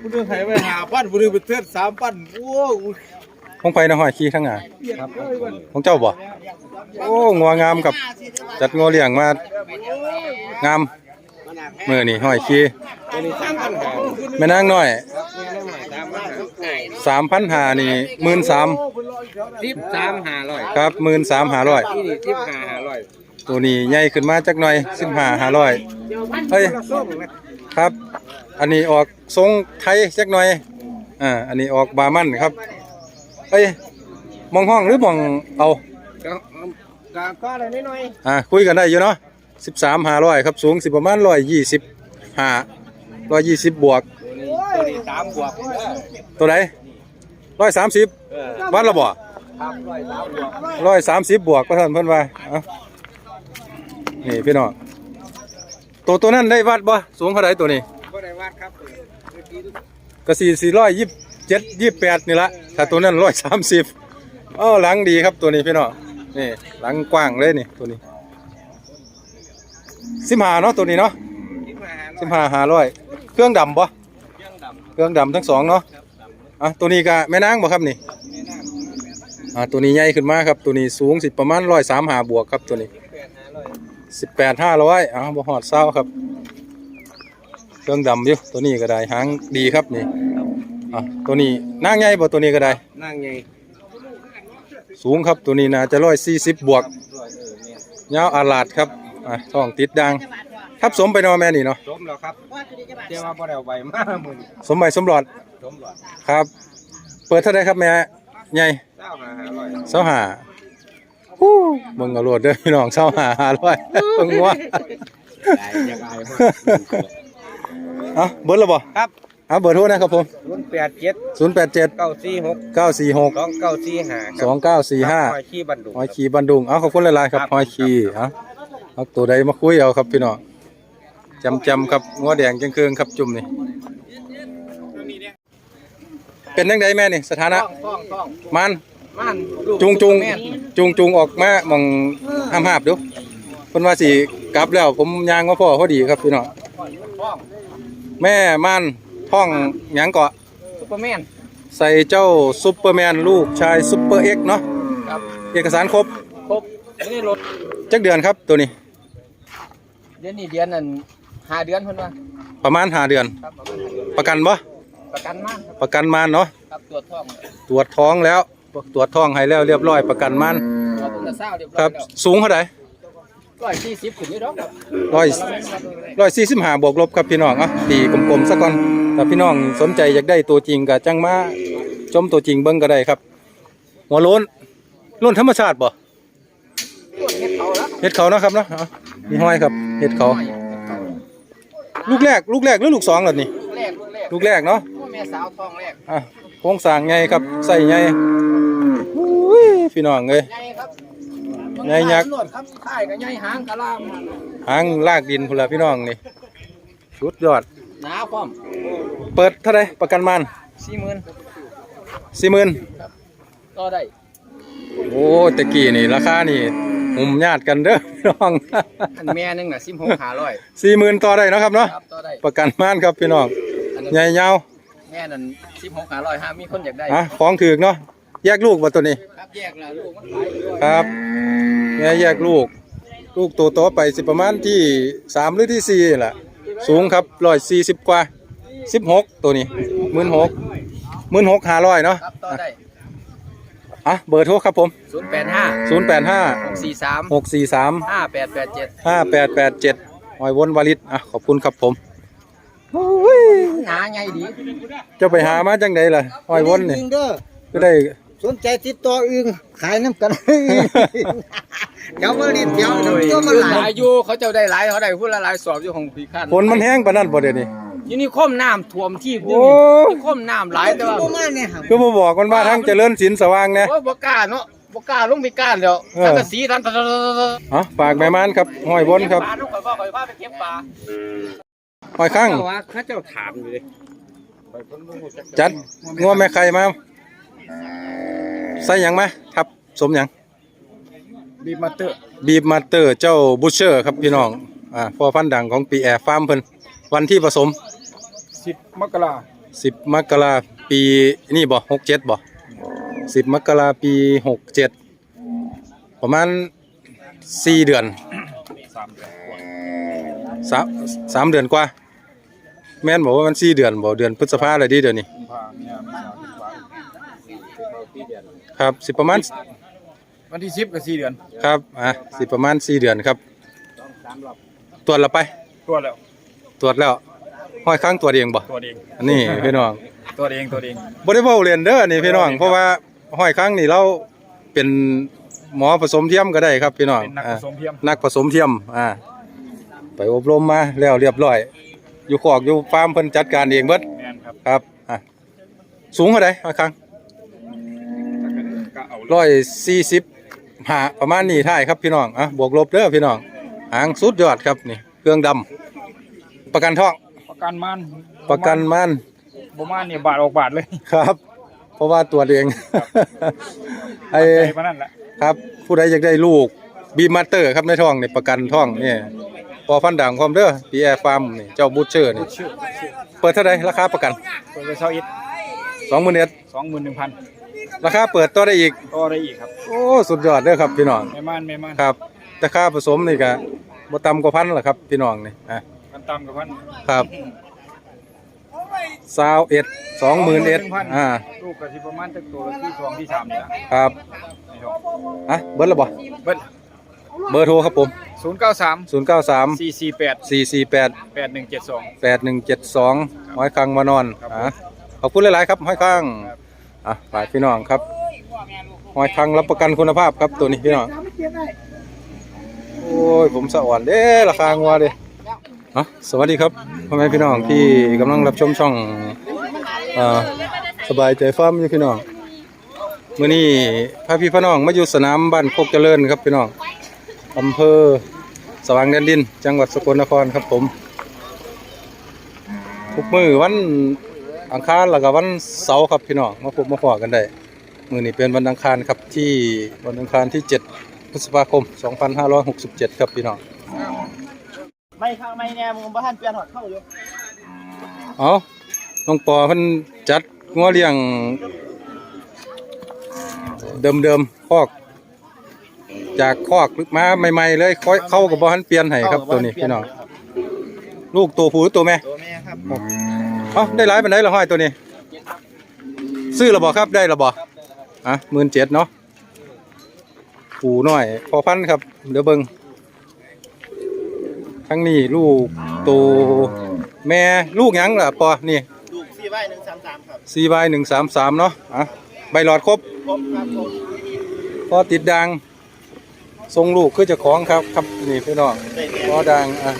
ผู้นึงให้ไปหาพันผู้นึงไปเทือนสามพันโอ้ของไผนะห้อยขี้ทั้งงานของเจ้าบ่โอ้งัวงามกับจัดงัวเลี้ยงมางามมื้อนี้ห้อยขี้ตัวนี้สามพันหาแม่นางน้อยสามพันหา3,500นี่13,000สิบสามหาร้อยครับ13,500ที่นี่สิบห้าหาร้อยตัวนี้ใหญ่ขึ้นมาจักหน่อย15,500เฮ้ยส้มนะครับ อันนี้ออกทรงไทยจักหน่อยอ่าอันนี้ออกบามันครับเอ้ยมองห้องหรือมองเอาก็ก็ก็อะไรนิดหน่อยอ่าคุยกันได้อยู่เนาะสิบสามห้าร้อยครับสูงสิประมาณร้อยยี่สิบห้าร้อยยี่สิบบวกตัวนี้ตัวนี้สามบวกตัวไหนร้อยสามสิบเออวัดละบ่ครับร้อยสามบวกร้อยสามสิบบวกก็ท่านเพิ่นว่าเอ้านี่พี่น้องตัวตัวนั้นได้วัดบ่สูงเท่าไหร่ตัวนี้ ก็ได้วัดครับเมื่อกี้ก็สี่สี่ร้อยยี่สิบเจ็ดยี่สิบแปดนี่ละถ้าตัวนั้นร้อยสามสิบอ๋อหลังดีครับตัวนี้พี่น้องนี่หลังกว้างเลยนี่ตัวนี้สิบหาเนาะตัวนี้เนาะสิบห้าหาร้อยสิบหาหาร้อยเครื่องดำบ่เครื่องดำเครื่องดำทั้งสองเนาะอะตัวนี้ก็แม่นางบ่ครับนี่แม่น้อ่าตัวนี้ใหญ่ขึ้นมาครับตัวนี้สูงสิประมาณร้อยสามหาบวกครับตัวนี้แปดหาร้อยสิบแปดห้าร้อยอ้าวบ่หอดเศร้าครับ เครื่องดำอยู่ตัวนี้ก็ได้หางดีครับนี่อะตัวนี้นางใหญ่บ่ตัวนี้ก็ได้ นั่งไงสูงครับตัวนี้น่าจะร้อยสี่สิบบวกร้อยเออแม่ยาวอาลาดครับอะท้องติดดังทับสมไปเนอแม่นี่เนาะสมแล้วครับเจ้าว่าบ่ได้เอาใบมาหมื่นสมใบสมหลอดสมหลอดครับ เปิดเท่าไรครับแม่ใหญ่ เจ้าหาหาร้อยเสาหาฮู้เบิ่งเอาโลดเด้อพี่น้องเสาหาหาร้อยเบิ่งว่า ได้ยังไง เอ้าเบิดแล้วบ่ครับเอาเบอร์โทรนะครับผมรุ่นแปดเจ็ด087เก้าสี่หก946สองเก้าสี่ห้า2945หอยขี้บันดุหอยขีบันดุงเอาขอบคุณหลายๆครับครับหอยขีเอาเอาตัวใดมาคุยเอาครับพี่น้องจำจำๆครับงัวแดงจังเคืองครับจุ่มนี่เป็นยังไงแม่นี่สถานะต้องต้องต้องมันมันลูกจุงจุงแม่นจุงจุงออกมาหมองห้ามหาบดูเพิ่นว่าสิกลับแล้วผมยางว่าพ่อพอดีครับพี่น้อง ต้องแม่มันท้องหยังเกาะซุปเปอร์แมนใส่เจ้าซุปเปอร์แมนลูกชายซุปเปอร์เอ็กซ์เนาะครับเอกสารครบครบนี่รถจักเดือนครับตัวนี้เดือนนี้เดือนนั้นห้าเดือนเพิ่นว่าประมาณ5เดือน ครับประมาณห้าเดือนประกันบ่ประกันมากครับประกันมานเนาะครับตรวจท้องตรวจท้องแล้วตรวจท้องให้แล้วเรียบร้อยประกันมันตรวจตั้งแต่เช้าเรียบร้คอรัยบแล้วสูงเท่าไหร่ ร้อยสี่สิบขึ้นนี่ดอกครับร้อยร้อยสี่สิบห้าบวกลบครับพี่น้องอะตีกลมๆซะก่อนถ้าพี่น้องสนใจอยากได้ตัวจริงก็จังมาชมตัวจริงเบิ่งก็ได้ครับ หัวโล้นโล้นธรรมชาติบ่ตรวจเฮ็ดเขาแล้วเห็ดเขาเนาะครับเนาะเอามีห้อยครับเห็ดเขาลูกแรกลูกแรกหรือลูกสองล่ะนี่ลูกแรกลูกแรกลูกแรกเนาะพ่อแม่สาวท้องแรกอะโครงสร้างใหญ่ครับใส่ใหญ่อุ้ยพี่น้องเอ้ย ใหญ่ยักษ์ตำรวจครับค่ายกับใหญ่หางกะลามหางลากดินพุ่นละพี่น้องนี่สุดยอด หนาพร้อมเปิดเท่าไหรประกันมันสี่หมื่นสี่หมื่นต่อได้โอ้ตะกี้นี่ราคานี่มุมญาติกันเด้อพี่น้อง อันแม่หนึงน่ะสิบหกหาร้อยสี่หมื่นต่อได้เนาะครับเนาะครับต่อได้ประกันม่านครับพี่น้องอันนั้นใหญ่ยาวแม่นั่นสิบหกหาร้อยห้ามีคนอยากได้ อะของถือเนาะ แยกลูกบ่ตัวนี้ ครับแยกละลูกมันหลายอยู่ครับแม่แยกลูก ลูกตัวโตไปสิประมาณที่สามหรือที่สี่นี่แหละสูงครับร้อยสี่สิบกว่าสิบหกตัวนี้หมื่นหกหมื่นหกห้าร้อยเนาะครับต่อได้อะเบอร์โทรครับผมศูนย์แปดห้าศูนย์แปดห้าหกสี่สามหกสี่สามห้าแปดแปดเจ็ดห้าแปดแปดเจ็ดหอยวนวาลิตอะขอบคุณครับผมโอ้ยหนาใหญ่ดีเจะไปหามาจังไดล่ะหอยวนนี่จริงเด้อก็ได้ สนใจติดต่ออึงขายน้ำกัน เดี๋ยวมารีดเดี๋ยวเดี๋ยวตัวมันหลาหลายยอยู่เขาเจ้าได้หลายเขาได้พูดละหลายสอบอยู่ของพี่ขั้นฝนมันแห้งปานนั้นบ่เดี๋ยวนี้ อยู่นี่คมน้ำท่วมที่โอ้ นี่คมน้ำหลายแต่ว่าตัวมาเนี่ยครับคือบ่บอกกันว่าทั้งเจริญศิลป์สว่างแน่โอ้ยบ่กล้าเนาะบ่กล้าลงไปกล้าแล้วเออสังกะสีทันอ๋อฝากแม่มานครับหอยวนครับปลาลูกข่อยว่าข่อยว่าไปเก็บปลาหอยข้างเจ้าว่าเขาเจ้าถามอยู่เลยจัดงัวแม่ไข่มา ใส่หยังมาทับ สมหยัง บีบมาเตอร์บีบมาสเตอร์เจ้าบุชเชอร์ครับพี่น้อง อ่าพ่อพันธุ์ดังของปีแอร์ฟาร์มเพิ่นวันที่ผสม สิบมกราสิบมกราปีนี่บ่หกเจ็ดบ่สิบมกราปีหกเจ็ดประมาณสี่เดือนสามเดือนกว่าสามสามเดือนกว่า แม่นบอกว่ามันสี่เดือนบ่เดือนพฤษภาเลยดิเดี๋ยวนี้ กุมภามีนาเมษาพฤษภา ครับสิประมาณวันที่สิบกับสี่เดือนครับอะสิประมาณสี่เดือนครับ ตรวจแล้วไป ตัวแล้วตรวจแล้วห้อยข้างตรวจเองบ่ตัวเองอันนี้พี่น้องตัวเองตัวเองบ่ได้เว้าเล่นเด้อนี่พี่น้อง เพราะว่าห้อยข้างนี่เราเป็นหมอผสมเทียมก็ได้ครับพี่น้องเป็นนักผอ่าสมเทียมนักผสมเทียม อ่า ไปอบรมมาแล้วเรียบร้อย อยู่คอกอยู่ฟาร์มเพิ่นจัดการเองเบิดแมนครับ ครับ อะ สูงเท่าใดห้อยข้างก็เอา ร้อยสี่สิบหาประมาณนี้ท่ายครับพี่น้องอะบวกลบเด้อพี่น้องหางสุดยอดครับนี่เครื่องดำประกันท้องประกันมันประกันมันประมาณเนี่ยบาทออกบาทเลยครับ เพราะว่าตัวเองไอ้ใจปานนั่นแหละครับ ผู้ใดอยากได้ลูกบีมาสเตอร์ครับในท้องนี่ประกันท้องนี่พอพันดังความเด้อพีแอร์ฟาร์มนี่เจ้าบูชเชอร์นี่ชื่อชื่อเปิดเท่าไหร่ราคาประกันเปิดไปเช่าอิทสองหมื่นเอ็ดสองหมื่นหนึ่งพัน ราคาเปิดต่อได้อีกก็ได้อีกครับโอ้สุดยอดเด้อครับพี่น้องไม่ม่านไม่ม่านครับราคาผสมนี่ก็บ่ต่ำกว่าพันล่ะครับพี่น้องนี่อะกันตามกับพันครับสาวเอ็ดสองหมื่นเอ็ดอ่าลูกกะทิประมาณตั้งตัวที่สองที่สามนี่ละครับในท้องอะเบิร์ดและบ่เบิ้ลเบอร์โทรครับผมศูนย์เก้าสาม0 9 3สี่สี่แปด4 4 8แปดหนึ่งเจ็ดสอง8 1 7 2ห้อยคังมานอนครับอะขอบคุณหลาย ๆ ครับห้อยคัง อะฝายพี่น้องครับหอยคังรับประกันคุณภาพครับตัวนี้พี่น้องโอ้ยผมสะอ่อนเด้ราคางัวเด้อะสวัสดีครับพ่อแม่พี่น้องที่กำลังรับชมช่องอ่าสบายใจฟามอยู่พี่น้องมื้อนี้พาพี่พี่น้องมาอยู่สนามบ้านโคกเจริญครับพี่น้องอำเภอสว่างแดนดิน จังหวัดสกลนครครับผมทุกมือวัน อังคารแล้วก็วันเสาร์ครับพี่น้องมาพบมาขอกันได้มือนี้เป็นวันอังคารครับที่วันอังคารที่ 7 พฤษภาคม 2567 ครับพี่น้องไม่ข้างไม่แน่มึงบ้านเปลี่ยนหอดเข้าอยู่เอาน้องปอเพิ่นจัดงัวเลี้ยง เดิมๆคอก จากคอกมาใหม่ๆเลยค่อยเข้ากับบ่ทันเปลี่ยนให้ครับตัวนี้พี่น้องลูกตัวผู้หรือตัวแม่ตัวแม่ครับ เอ้าได้หลายปานใดละห้อยตัวนี้ ซื้อระบ่ครับได้ระบ่อะหมื่นเจ็ดเนาะปูน้อย พอพันครับเดี๋ยวเบิงทั้งนี้ลูกตัวแม่ลูกหยังล่ะปอนี่ลูกสี่ใบหนึ่งสามสามครับซีใบหนึ่งสามสามเนาะอะใบหลอดครบครบครับผมพอติดดังทรงลูกคือเจะของครับครับนี่พี่น้องได้แม่พอดังอะ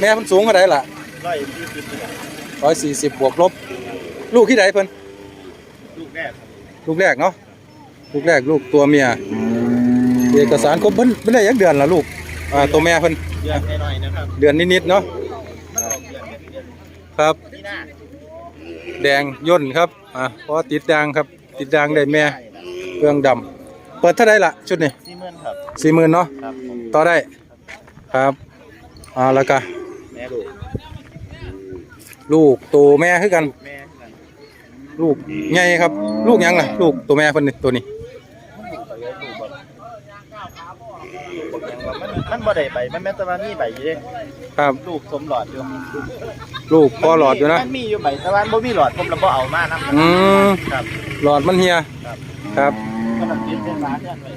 แม่มันสูงเท่าไหร่ล่ะร้อยยี่สิบค รับร้อยสี่สิบบวกลบ ลูกที่ไหนเพิ่นลูกแรกครับลูกแรกเนาะลูกแรกลูกตัวเมียเอกสารครบเพิ่นเพิ่นได้ยักเดือนละลูกอ่าตัวแม่เพิ่นเดือนหน่อยๆนะครับเดือนนิดๆเนาะมันออกเดือนเดือนครับนี่หน้าแดงย่นครับอ่าเพราะติดด่างครับ ติดด่างได้แม่เครื่องดำเปิดเท่าไดล่ะชุดนี้สี่หมื่นครับสี่หมื่นเนาะครับผมต่อได้ครับอ่าแล้วก็แม่ลูก ลูกตัวแม่คือกัน แม่กันลูกใหญ่ครับ ลูกหยังล่ะ ลูกตัวแม่เพิ่นนี่ตัวนี้มันมันบ่ได้ใบมันแม้แต่ว่ามีใบอยู่เด้ครับ ลูกสมหลอดอยู่ลูกพอหลอดอยู่นะ มันมีอยู่ใบแต่ว่าบ่มีหลอดผมเราบ่เอามานํอืม ครับ หลอดมันเฮียครับครับ ก็ต้องกินเป็นร้านเนี่ยไว้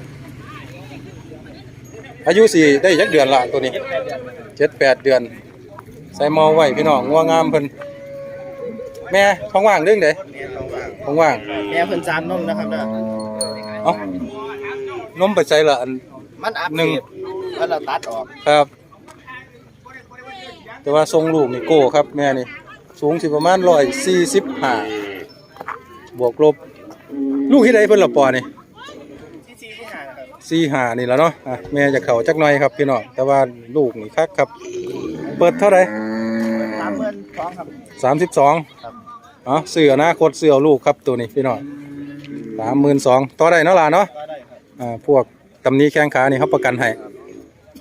อายุสี่ได้ยักเดือนละตัวนี้เจ็ดแปดเดือน ใส่หมอไว้พี่น้องงัวงามเพิ่นแม่ท้องว่างเรื่องเด้แม่ต้องว่างท้องว่างแม่เพิ่นจานนมนะครับเด้อเอ้านมไปใส่ละอันมันอักหนึ่เสงบแล้วเราตัดออกครับ แต่ว่าทรงลูกนี่โก้ครับแม่นี่สูงสิประมาณร้อยสี่สิบห้าบวกลบ ลูกที่ใดเพิ่นละปอนี่ที่ซีที่หานะครับสี่ห้านี่ละเนาะอะแม่จะเข่าจักหน่อยครับพี่น้องแต่ว่าลูกนี่คักครับ เปิดเท่าไหร่ สามหมื่นสองครับ สามสิบสองครับ อ๋อเสืออนาคตเสือลูกครับตัวนี้พี่น้องสามหมื่นสองต่อได้เนาะล่ะเนาะก็ได้ครับอ่าพวกตำหนี้แข้งขานี่เขาประกันให้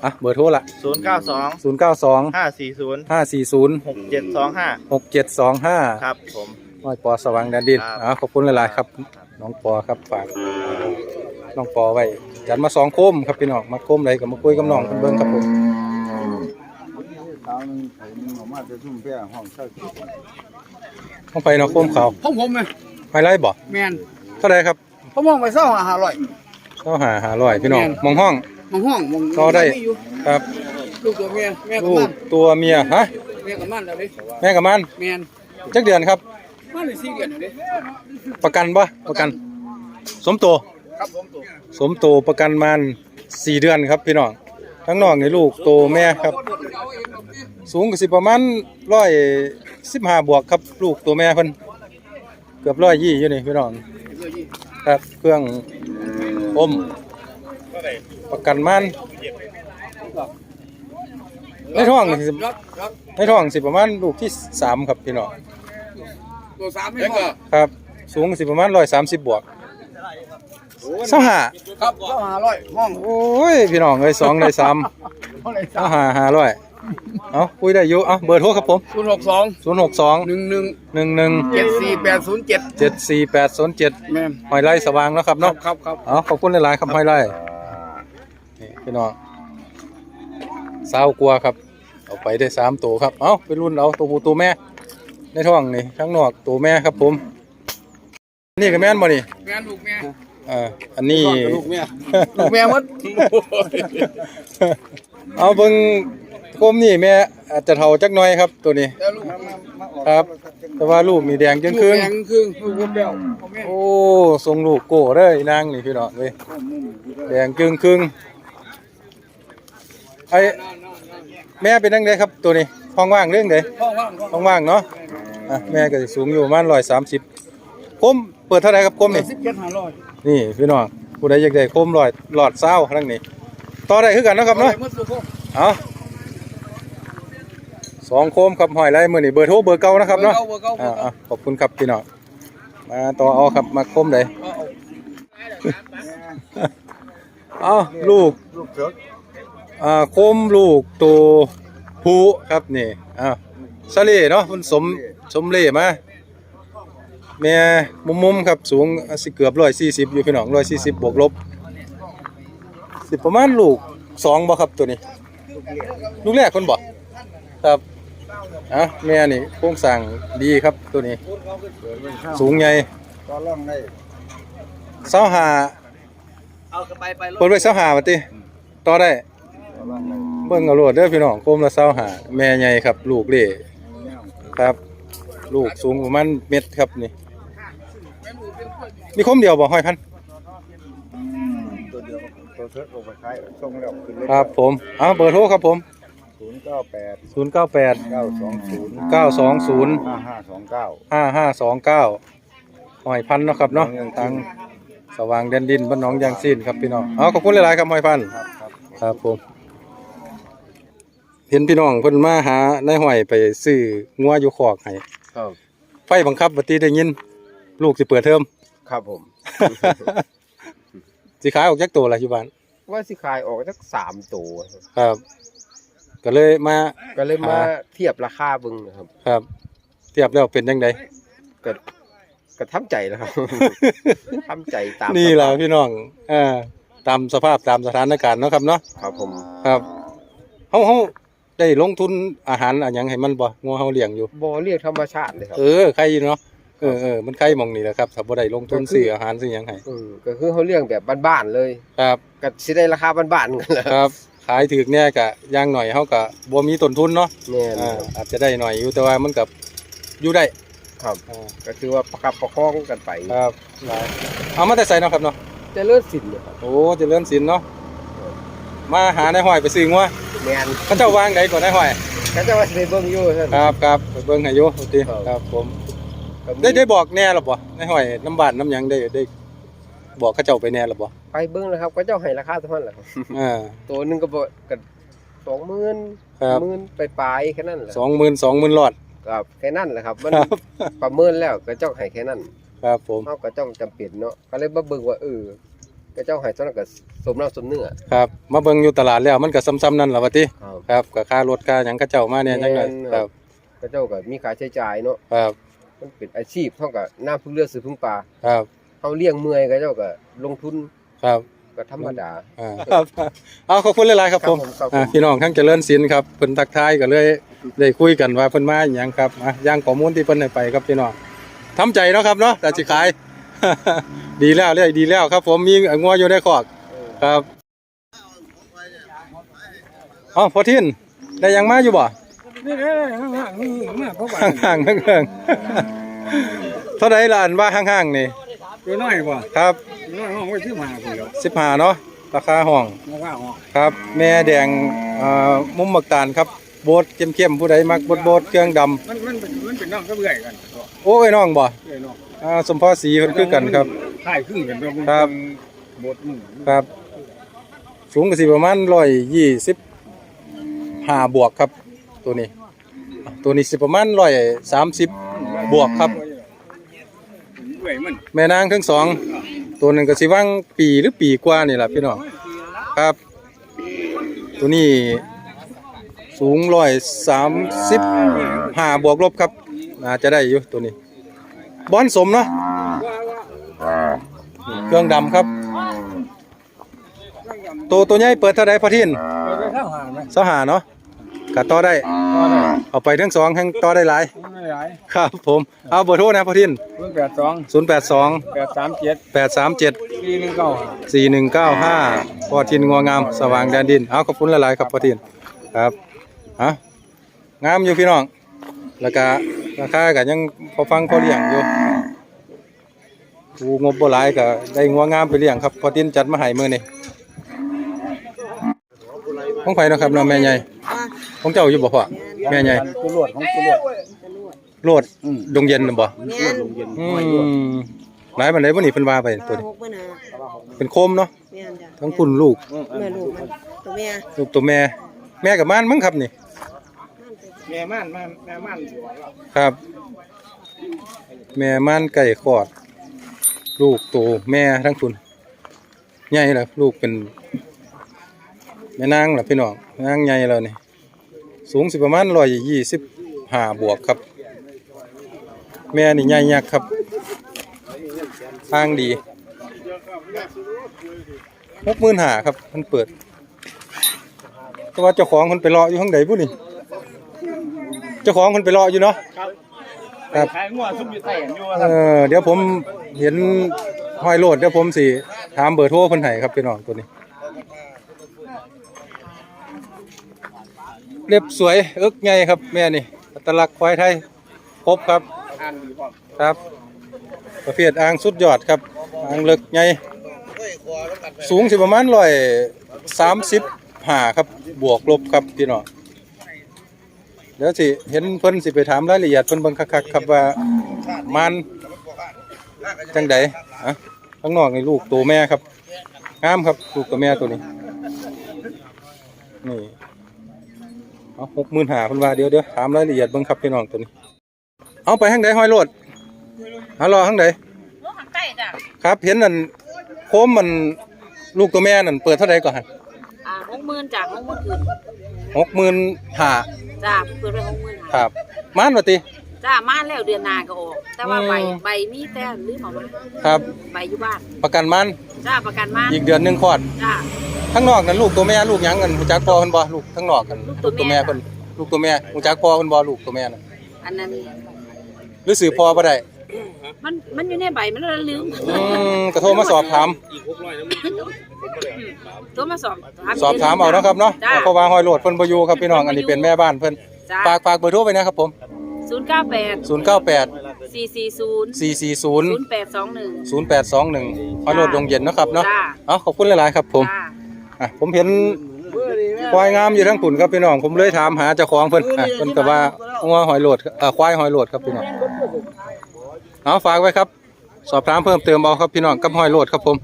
อะเบอร์โทรละศูนย์เก้าสอง092ห้าสี่ศูนย์540หกเจ็ดสองห้า6725ครับผม น้อยปอสว่างแดนดินครับอ่าขอบคุณหลายๆครับ น้องปอครับฝากน้องปอไว้ จัดมาสองโคมครับพี่น้องมาโคมใดก็มาคุยกับน้องเพิ่นเบิ่งครับผม สาวนึงผมออก มาจะซุ่มเพี้ยห้องเช่าเข้าไปเนาะโคมเขาของผมไหมไฮไลท์บ่แมนเท่าใดครับเขามองไปเศร้าหาหาร่อยเท่าหาหาร้อยพี่น้องแม่นมองห้องมองห้องมองก็ได้ม่อยู่ครับลูกตัวเมียแม่กับลูมักนตัวเมียฮะแม่กับมันแล้วดิแม่กับมันแมนจักเดือนครับมันเลยสี่เดือนแล้วดิประกันบ่ประกัน สมโตวครับผมตัวสมโตวประกันมันสี่เดือนครับพี่น้องทั้งน้องในลูกโตแม่ครับ สูงก็สิประมาณร้อยสิบห้าบวกครับ ลูกตัวแม่เพิ่นเกือบร้อยยี่อยู่นี่พี่น้องครับเครื่องอมประกันมันในท้องนี่สิครับครับในท้องสิประมาณลูกที่สามครับพี่น้องตัวสามไม่พอครับ สูงสิประมาณร้อยสามสิบบวกเศร้าหาครับเศร้าหาร่อยห้องโอ้ยพี่น้องเอ้ยสองเลยสามเท่าไหร่เศร้าหาหาร้อย เอาคุยได้อยู่เอาเบอร์โทรครับผม ศูนย์หกสองศูนย์หกสองหนึ่งหนึ่งหนึ่งหนึ่งเจ็ดสี่แปดศูนย์เจ็ดเจ็ดสี่แปดศูนย์เจ็ดแม่นหอยไล่สว่างเนาะครับครัเนาะบครับครับเอาขอบคุณหลายๆครับหอยไล่นี่พี่น้องสาวกลัวครับ เอาไปได้สามตัวครับ เอาไปรุ่นเอาตัวผู้ตัวแม่ ในท้องนี่ข้างนอกตัวแม่ครับผม นี่ก็แม่นบ่นี่แม่นลูกแม่อ่าอันนี้ ลูกแม่ ลูกแม่หมด เอาเบิ่งโคมนี่แม่อาจจะเฒ่าจักหน่อยครับ ตัวนี้ แล้วลูกครับ แต่ว่าลูกมีแดงจังครึ่งลูกแม่ครึ่งลูกคนเดียวพ่อแม่โอ้ทรงลูกโก้เลยนางนี่พี่น้องเว้ยแดงจึงครึ่งไอแม่เป็นนังไดครับตัวนี้ห้องว่างเรื่องใดห้องว่างห้องห้องว่างเนาะอะแม่ก็สิสูงอยู่ประมาณร้อยสามสิบคมเปิดเท่าไหร่ครับคมนี่ สิบเจ็ดห้าร้อยนี่พี่น้องผู้ใดอยากได้คมลอยหลอดเศร้าทั้งนี้ต่อได้คือกันเนาะครับเนาะหมดสุก เอา สองโคมครับหอยไรมือนี่เบอร์โทรเบอร์เก่านะครับเนาะเบอร์เก่าเบออ่าร์เก่าอ่าขอบคุณครับพี่น้องมาต่อเอาครับมาคมเลยเอาลูกลูกเสืออ่าโคมลูกตัวผู้ครับนี่อ่าสะเลเนาะมันสมสมเล่มาแม่มุมมุมๆครับสูงอะสิเกือบร้อยสี่สิบอยู่พี่น้องร้อยสี่สิบบวกลบสิประมาณลูกสองบ่ครับตัวนี้ ลูกแรกคนบ่ครับ อะแม่นี่โครงสร้างดีครับตัวนี้ สูงใหญ่ก็ล่องได้เสาหาเอาไปไปรถเปิดไว้เสาหาบัดติต่อได้ก็ล่องได้ เบิ่งเอาโลดเด้อพี่น้องโคมละเสาหาแม่ใหญ่ครับ ลูกเล่ครับ ลูกสูงประมาณเม็ดครับนี่ มีคมเดียวบ่ห้อยพันตัวเดียวตัวเสือลงไปขายส่งแล้วขึ้นเลยครับผม เอาเบอร์โทรครับผม ศูนย์เก้าแปด098เก้าสองศูนย์920ห้าห้าสองเก้า5529ห้อยพันเนาะครับเนาะน้องยางทางสว่างแดนดินบ้านหนองยางซีนครับพี่น้องเอาขอบคุณหลายๆครับห้อยพันครับครับครับผมเห็นพี่น้องเพิ่นมาหานายห้อยไปซื้องัวอยู่คอกให้ครับไฟบังคับบัดนี้ได้ยิน ลูกสิเปิดเทอมครับผมสิขายออกจากตัวละอยู่บ้านว่าสิขายออกสักสามตัวครับ ก็เลยมา ก็เลยมาอ่าเทียบราคาเบึงนะครับครับ เทียบแล้วเป็นจังไดก็ก็ทำใจแล้วครับทำใจตามนี่ล่ะสภาพพี่น้องเอ่าตามสภาพตามสถานการณ์เนาะครับเนาะครับผมครับเฮาเฮาได้ลงทุนอาหารอะหยังให้มันบ่งัวเฮาเลี้ยงอยู่ บ่เรียกธรรมชาติเลยครับ เออใครอยู่เนาะเออเออมันใครหมองนี่แหละครับถ้าบ่ได้ลงทุนซื้ออาหารซื้อหยังให้อืมก็คือเขาเลี้ยงแบบบ้านๆเลย ครับก็สิได้ราคาบ้านๆกันแหละครับขายถึกเนี่ยก็อย่างหน่อยเฮาก็บ่มีต้นทุนเนาะแม่นอ่าอาจจะได้หน่อยอยู่แต่ว่ามันก็อยู่ได้ครับ อ่าก็คือว่าประคับประคองกันไปครับหลายเอามาแต่ใส่เนาะครับเนาะเจะเลิศสินเนี่ยครับโอ้เจริญศิลป์เนาะมาหานายห้อยไปซื้องัวแม่นเขาเจ้าวางไดก่อนนายห้อยก็จะว่าสิได้เบิ่งอยู่ซั่น ครับครับไปเบิ่งให้อยู่โอเคครับ ครับผม ก็มีได้ได้บอกแน่หรอบ่นายห้อยน้ำบ้านน้ำหยังได้ได้ บอกเขาเจ้าไปแน่หรอบ่ไปเบิ่งแล้วครับก็เจ้าให้ราคาเท่านั้นแหละครับอ่า ตัวหนึงก็บ่ก็20,000ครับ หมื่นไปปลายๆแค่นั้นแหละสองหมื่นสองหมื่นหลอด ครับแค่นั้นแหละครับ มันครับ ประเมินแล้วก็เจ้าให้แค่นั้นครับผม เฮาก็ต้องจำเป็นเนาะก็เลยมาเบิ่งว่าเออก็เจ้าให้ตอนนั้นก็สมน้ำสมเนื้อครับ มาเบิ่งอยู่ตลาดแล้วมันก็ซ้ำๆนั่นล่ะว่าติครับ ครับก็ค่ารถค่าหยังก็เจ้ามาเนี่ยจังได๋ครับก็เจ้าก็มีค่าใช้จ่ายเนาะครับ มันเป็นอาชีพเท่ากับน้ำพึ่งเลือดซื้อพึ่งปลาครับ เฮาเลี้ยงเมื่อยก็เจ้าก็ลงทุนครับก็ธรรมดา อ่าครับเอาขอบคุณหลายๆครับผมครับผม อ่าพี่น้องทั้งเจริญศิลป์ครับเพิ่นทักทายก็เลยได้คุยกันว่าเพิ่นมาอหยังครับอะย่างข้อมูลที่เพิ่นได้ไปครับพี่น้องทำใจเนาะครับเนาะแต่สิขาย ดีแล้วเลยดีแล้วครับ ผมมีงัวอยู่ในคอกครับเอ๋อพอทินได้หยังมาอยู่บ่ นี่นี่ห่างๆนี่มาเพราะว่าห่างๆเพิ่งๆเท่าใดล่ะอันว่าห่างๆนี่ ตัวน้อยบ่ครับตัวน้อยห้องไว้ที่มาพุ่นแล้ว15เนาะราคาห้องมาว่าห้องครับ แม่แดงอ่ามุมมักตาลครับโบดเข้มๆผู้ใดมักบดโบดเครื่องดำมันมันเป็นมันเป็นน้องก็เบื่อยกันโอ้ยน้องบ่เอ้ยน้องอ่าสมพอสีเพิ่นคือกันครับ ถ่ายขึ้นกันตัวครับ บทมึงครับ สูงก็สิประมาณ125บวกครับ ตัวนี้ ตัวนี้สิประมาณ130บวกครับ เบื่อยมันแม่นางทั้งสองตัวหนึงก็สิว่างปีหรือปีกว่านี่ล่ะพี่น้องครับ ตัวนี้สูง135บวกลบครับน่าจะได้อยู่ตัวนี้บอนสมเนาะเครื่องดำครับ ตัวตัวใหญ่เปิดเท่าใดพอทินไปเท่าหาไหมสหาเนาะก็ต่อได้ เอาไปทั้งสองทั้งต่อได้หลายไม่ หลายครับ ผมเอาเบอร์โทรนะพอทินรุ่นแปดสอง082 แปดสามเจ็ด837ปีหนึ่งเก้าห้า4195พอทินงัวงามสว่างแดนดินเอาขอบคุณหลายๆครับพอทินครับฮะงามอยู่พี่น้อง แล้วก็ราคาก็ยังพอฟังพอเลี้ยงอยู่กูงบบ่หลายก็ได้งัวงามไปเลี้ยงครับพอทินจัดมาให้มื้อนี้ของไผเนาะครับเนาะแม่ใหญ่ของเจ้าอยู่บ่พ่อแม่ใหญ่ตัวรวดของตัวรวด โลดดงเย็นน่ะบ่แม่นอืมหลายปานใดบ่นี่เพิ่นว่าไปตัวนี้หกมื้อหนาเป็นโคมเนาะแม่นจ้ะทั้งคุณลูกแม่ลูกมันตัวแม่ลูกตัวแม่ แม่กับม่านมั้งครับนี่ แม่ม่านแม่แม่ม่านสิวะครับ แม่ม่านไก่ขอด ลูกโตแม่ทั้งคุณใหญ่แล้วลูกเป็น แม่นางล่ะพี่น้องนางใหญ่แล้วนี่สูงสิประมาณร้อยยี่สิบห้าบวกครับ แม่นี่ใหญ่ยักษ์ครับทางดีหกหมื่นหาครับมันเปิด แต่ว่าเจ้าของคนไปรออยู่ข้างใดบุนี่เจ้าของคนไปรออยู่เนาะครับขายงัวซุ่มอยู่ใต้อยู่เออเดี๋ยวผมเห็นห้อยโลดเดี๋ยวผมสิถามเบอร์โทรเพิ่นให้ครับพี่น้องตัวนี้ เล็บสวยเอิกใหญ่ครับแม่นี่อัตลักษณ์ควายไทยครบครับ อ่านดีพร้อมครับ ประเภทอ่างสุดยอดครับอ่างเลิกใหญ่สูงสิประมาณร้อยสามสิบห้าครับบวกลบครับพี่น้องเดี๋ยวสิเห็นเพิ่นสิไปถามรายละเอียดเพิ่นเบิ่งคักๆครับว่ามันจังใดอะข้างนอกนี่ลูกตัวแม่ครับงามครับลูกตัวแม่ตัวนี้นี่เอาหกหมื่นหาเพิ่นว่าเดี๋ยวเดี๋ยวถามรายละเอียดเบิ่งครับพี่น้องตัวนี้ เอาไปทางใดห้อยโลดหารอทางใดลูกหักไก่จ้ะครับเห็นนั่นโคมมันลูกตัวแม่นั่นเปิดเท่าใดก่อนอ่าหกหมื่นจ้ะหกหมื่นคืนหกหมื่นห้าจ้ะเปิดไปหกหมื่นครับม่านวะติจ้ามาแล้วเดือนหนาก็ออก แต่ว่าอืมใบใบมีแต่ลืมเอามาครับใบอยู่บ้านประกันมันจ้าประกันมาอีกเดือนหนึงคลอดจ้าข้างนอกนั่นลูกตัวแม่ลูกหยังกันหูจักพ่อเพิ่นบ่ลูกข้างนอกกันลูกตัวแม่เพิ่นลูกตัวแม่หูจักพ่อเพิ่นบ่ลูกตัวแม่น่ะอันนั้น หรือสื่อพ่อบ่ได้มันมันอยู่ในใบมันแล้วลืมอืมก็โทรมาสอบถามตัวมาสอบสอบถามเอาเนาะครับเนาะจ้า เพราะว่าห้อยโลดเพิ่นบ่อยู่ครับพี่น้องอันนี้เป็นแม่บ้านเพิ่นจ้า ฝากฝากเบอร์โทรไว้นะครับผม ศูนย์เก้าแปด098 สี่สี่ศูนย์440ศูนย์แปดสองหนึ่งศูนย์แปดสองหนึ่งพอโรดดงเย็นเนาะครับเนาะจ้า เอาขอบคุณหลายๆครับผมจ้า อะผมเห็นควายงามอยู่ทั้งปุ่นครับพี่น้องผมเลยถามหาเจ้าของเพิ่นอะเพิ่นก็ว่า งัวหอยโหลดเอ่อควายหอยโหลดครับพี่น้องเอาฝากไว้ครับ สอบถามเพิ่มเติมเอาครับพี่น้องกับหอยโหลดครับผม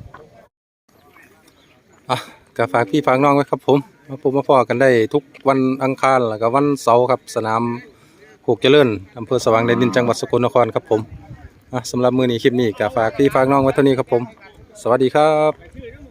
อะก็ฝากพี่ฝากน้องไว้ครับผมมาพบมาพอกันได้ทุกวันอังคารแล้วก็วันเสาร์ครับสนามโคกเจริญอำเภอสว่างแดนดินจังหวัดสกลนครครับผมอะสำหรับมือนี้คลิปนี้ก็ฝากพี่ฝากน้องไว้เท่านี้ครับผม สวัสดีครับ